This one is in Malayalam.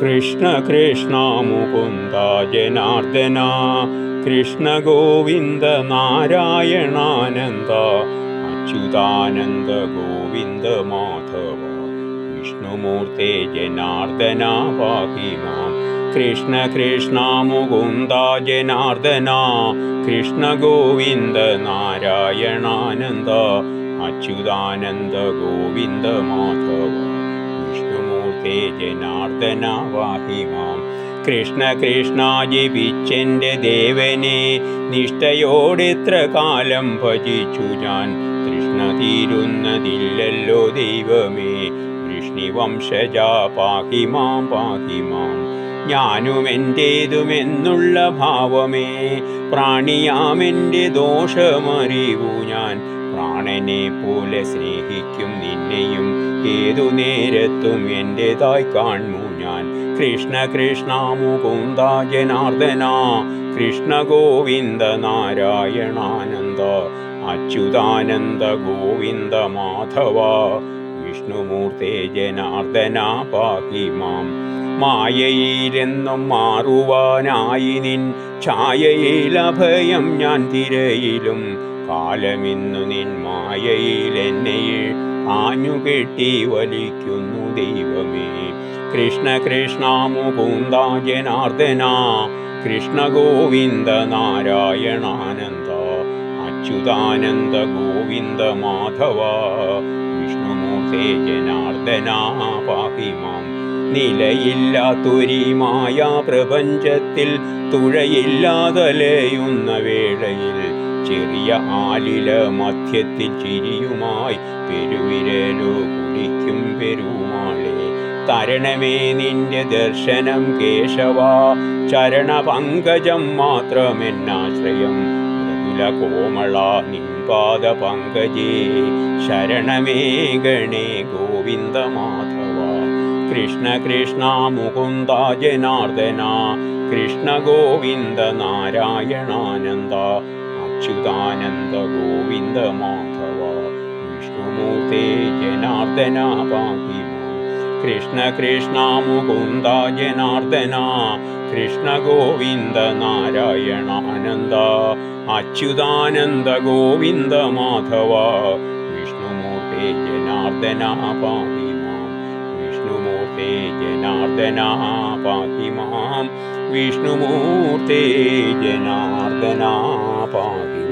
കൃഷ്ണ കൃഷ്ണ മുകുന്ദ ജനാർദ്ദന കൃഷ്ണ ഗോവിന്ദ നാരായണാനന്ദ അച്യുതാനന്ദ ഗോവിന്ദ മാധവ വിഷ്ണുമൂർത്തെ ജനാർദ്ദന പാഹി മാം കൃഷ്ണ കൃഷ്ണ മുകുന്ദ ജനാർദ്ദന കൃഷ്ണ ഗോവിന്ദ നാരായണാനന്ദ അച്യുതാനന്ദ ഗോവിന്ദ മാധവ വിഷ്ണുമൂർത്തെ ജനാർദ്ദന വാഹിമാം കൃഷ്ണ കൃഷ്ണ ജീവിച്ചെന്റെ ദേവനെ നിഷ്ഠയോടെത്ര കാലം ഭജിച്ചു ഞാൻ. തൃഷ്ണ തീരുന്നതില്ലല്ലോ ദൈവമേ വൃഷ്ണിവംശജ പാഹി മാം പാഹി മാം ഞാനും എന്റേതുമെന്നുള്ള ഭാവമേ പ്രാണിയാമെന്റെ ദോഷമറിവു ഞാൻ. പ്രാണനെ പോലെ സ്നേഹിക്കും നിന്നെയും ഏതു നേരത്തും എന്റെതായി കാണുന്നു ഞാൻ? കൃഷ്ണ കൃഷ്ണ മുകുന്ദ ജനാർദ്ദന കൃഷ്ണ ഗോവിന്ദ നാരായണാനന്ദ അച്യുതാനന്ദ ഗോവിന്ദ മാധവ വിഷ്ണുമൂർത്തെ ജനാർദ്ദന പാഹി മാം. മായയിലെന്നും മാറുവാനായി നിൻ ഛായയിൽ അഭയം ഞാൻ തിരയിലും. കാലമിന്നു നിൻ മായയിൽ എന്നെ ആഞ്ഞുകെട്ടി വലിക്കുന്നു ദൈവമേ. കൃഷ്ണ കൃഷ്ണ മുകുന്ദ ജനാർദ്ദന കൃഷ്ണ ഗോവിന്ദ നാരായണാനന്ദ. അച്യുതാനന്ദ ഗോവിന്ദ മാധവ. വിഷ്ണുമൂർത്തേ ജനാർദ്ദന പാഹിമാം നിലയില്ലാത്തൊരിമായ നിലയില്ലാത്തൊരി മായാ പ്രപഞ്ചത്തിൽ തുഴയില്ലാതലയുന്ന വേളയിൽ ചെറിയ ആലില മധ്യത്തിൽ ചിരിയുമായി പെരുവിരലോ കുടിക്കും പെരുമാളെ. തരണമേ നിന്റെ ദർശനം കേശവ ചരണപങ്കജം മാത്രമെന്നാശ്രയം മൃദുല കോമള നിൻപാദ പങ്കജേ ശരണമേ ഗണേ ഗോവിന്ദ മാധവ. കൃഷ്ണ കൃഷ്ണ മുകുന്ദ ജനാർദ്ദന കൃഷ്ണ ഗോവിന്ദ നാരായണാനന്ദ. अच्युदानन्द विष्णुमूर्ते विष्णुमूते जनार्दना पाहि कृष्णकृष्णामुकुन्द जनार्दना कृष्णगोविन्द नारायणानन्द अच्युतानन्दगोविन्दमाधव विष्णुमूर्ते जनार्दना पा വിഷ്ണുമൂർത്തെ ജനാർദ്ദന പാഹി മാം വിഷ്ണുമൂർത്തെ ജനാർദ്ദന പാഹി